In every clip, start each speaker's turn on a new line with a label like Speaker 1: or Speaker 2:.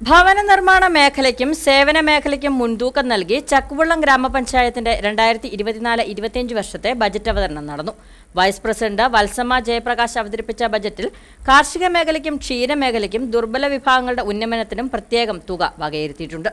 Speaker 1: ഭവന നിർമ്മാണ മേഖലയ്ക്കും സേവന മേഖലയ്ക്കും മുൻതൂക്കം നൽകി ചക്കുവള്ളം ഗ്രാമപഞ്ചായത്തിന്റെ രണ്ടായിരത്തി ഇരുപത്തിനാല് ഇരുപത്തിയഞ്ച് വർഷത്തെ ബജറ്റ് അവതരണം നടന്നു. വൈസ് പ്രസിഡന്റ് വത്സമ്മ ജയപ്രകാശ് അവതരിപ്പിച്ച ബജറ്റിൽ കാർഷിക മേഖലയ്ക്കും ക്ഷീരമേഖലയ്ക്കും ദുർബല വിഭാഗങ്ങളുടെ ഉന്നമനത്തിനും പ്രത്യേകം തുക വകയിരുത്തിയിട്ടുണ്ട്.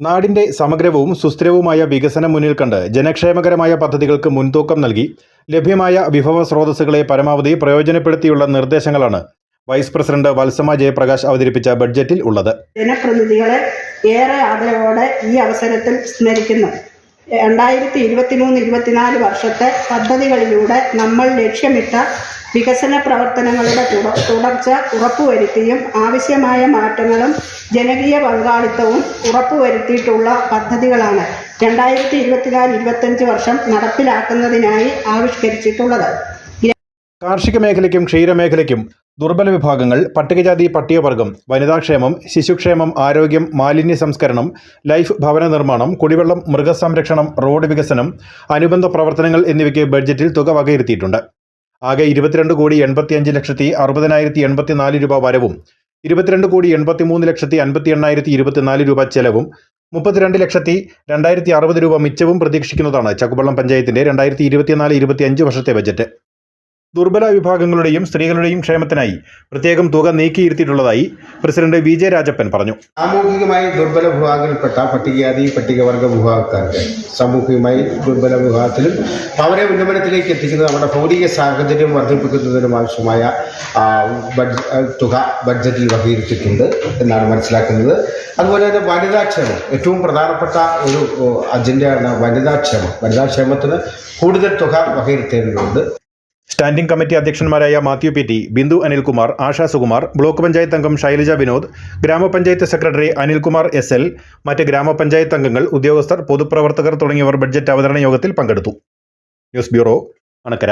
Speaker 2: നാടിന്റെ സമഗ്രവും സുസ്ഥിരവുമായ വികസനം മുന്നിൽ കണ്ട് ജനക്ഷേമകരമായ പദ്ധതികൾക്ക് മുൻതൂക്കം നൽകി ലഭ്യമായ വിഭവ സ്രോതസ്സുകളെ പരമാവധി പ്രയോജനപ്പെടുത്തിയുള്ള നിർദ്ദേശങ്ങളാണ് വൈസ് പ്രസിഡന്റ് വത്സമ ജയപ്രകാശ് അവതരിപ്പിച്ച ബഡ്ജറ്റിൽ ഉള്ളത്.
Speaker 3: ജനപ്രതിനിധികളെ ഏറെ ആദരവോടെ ഈ അവസരത്തിൽ സ്മരിക്കുന്നു. രണ്ടായിരത്തി ഇരുപത്തിമൂന്ന് ഇരുപത്തിനാല് വർഷത്തെ പദ്ധതികളിലൂടെ നമ്മൾ ലക്ഷ്യമിട്ട വികസന പ്രവർത്തനങ്ങളുടെ തുട- തുടർച്ച ഉറപ്പുവരുത്തിയും ആവശ്യമായ മാറ്റങ്ങളും ജനകീയ പങ്കാളിത്തവും ഉറപ്പുവരുത്തിയിട്ടുള്ള പദ്ധതികളാണ് രണ്ടായിരത്തി ഇരുപത്തിനാല് ഇരുപത്തഞ്ച് വർഷം നടപ്പിലാക്കുന്നതിനായി ആവിഷ്കരിച്ചിട്ടുള്ളത്.
Speaker 2: കാർഷിക മേഖലയ്ക്കും ക്ഷീരമേഖലയ്ക്കും ദുർബല വിഭാഗങ്ങൾ പട്ടികജാതി പട്ടികവർഗം വനിതാക്ഷേമം ശിശുക്ഷേമം ആരോഗ്യം മാലിന്യ സംസ്കരണം ലൈഫ് ഭവന നിർമ്മാണം കുടിവെള്ളം മൃഗസംരക്ഷണം റോഡ് വികസനം അനുബന്ധ പ്രവർത്തനങ്ങൾ എന്നിവയ്ക്ക് ബഡ്ജറ്റിൽ തുക വകയിരുത്തിയിട്ടുണ്ട്. ആകെ ഇരുപത്തിരണ്ട് കോടി എൺപത്തിയഞ്ച് ലക്ഷത്തി അറുപതിനായിരത്തി എൺപത്തിനാല് രൂപ വരവും ഇരുപത്തിരണ്ട് കോടി എൺപത്തിമൂന്ന് ലക്ഷത്തി അൻപത്തി എണ്ണായിരത്തി ഇരുപത്തിനാല് രൂപ ചെലവും മുപ്പത്തിരണ്ട് ലക്ഷത്തി രണ്ടായിരത്തി അറുപത് രൂപ മിച്ചവും പ്രതീക്ഷിക്കുന്നതാണ് ചക്കുപള്ളം പഞ്ചായത്തിന്റെ രണ്ടായിരത്തി ഇരുപത്തിനാല് ഇരുപത്തിയഞ്ച് വർഷത്തെ ബജറ്റ് ദുർബല വിഭാഗങ്ങളുടെയും സ്ത്രീകളുടെയും ക്ഷേമത്തിനായി പ്രത്യേകം തുക നീക്കിയിരുത്തിയിട്ടുള്ളതായി പ്രസിഡന്റ് വി ജെ രാജപ്പൻ പറഞ്ഞു.
Speaker 4: സാമൂഹികമായി ദുർബല വിഭാഗത്തിൽപ്പെട്ട പട്ടികജാതി പട്ടികവർഗ വിഭാഗക്കാർക്ക് സാമൂഹികമായി ദുർബല വിഭാഗത്തിലും അവരെ ഉന്നമനത്തിലേക്ക് എത്തിക്കുന്നത് നമ്മുടെ ഭൗതിക സാഹചര്യം വർദ്ധിപ്പിക്കുന്നതിനും ആവശ്യമായ തുക ബഡ്ജറ്റിൽ വകയിരുത്തിയിട്ടുണ്ട് എന്നാണ് മനസ്സിലാക്കുന്നത്. അതുപോലെ തന്നെ വനിതാക്ഷേമം ഏറ്റവും പ്രധാനപ്പെട്ട ഒരു അജണ്ടയാണ് വനിതാക്ഷേമം വനിതാക്ഷേമത്തിന് കൂടുതൽ തുക വകയിരുത്തേണ്ടതുണ്ട്.
Speaker 2: Standing committee അധ്യക്ഷന്മാരായ Mathew P T Bindu Anilkumar Asha Sukumar block panchayat അംഗം ശൈലജ വിനോദ് ഗ്രാമപഞ്ചായത്ത് സെക്രട്ടറി അനിൽകുമാർ എസ് എൽ മറ്റ് ഗ്രാമപഞ്ചായത്ത് അംഗങ്ങൾ ഉദ്യോഗസ്ഥർ പൊതുപ്രവർത്തകർ തുടങ്ങിയവർ ബഡ്ജറ്റ് അവതരണ യോഗത്തിൽ പങ്കെടുത്തു. News bureau Anakkara.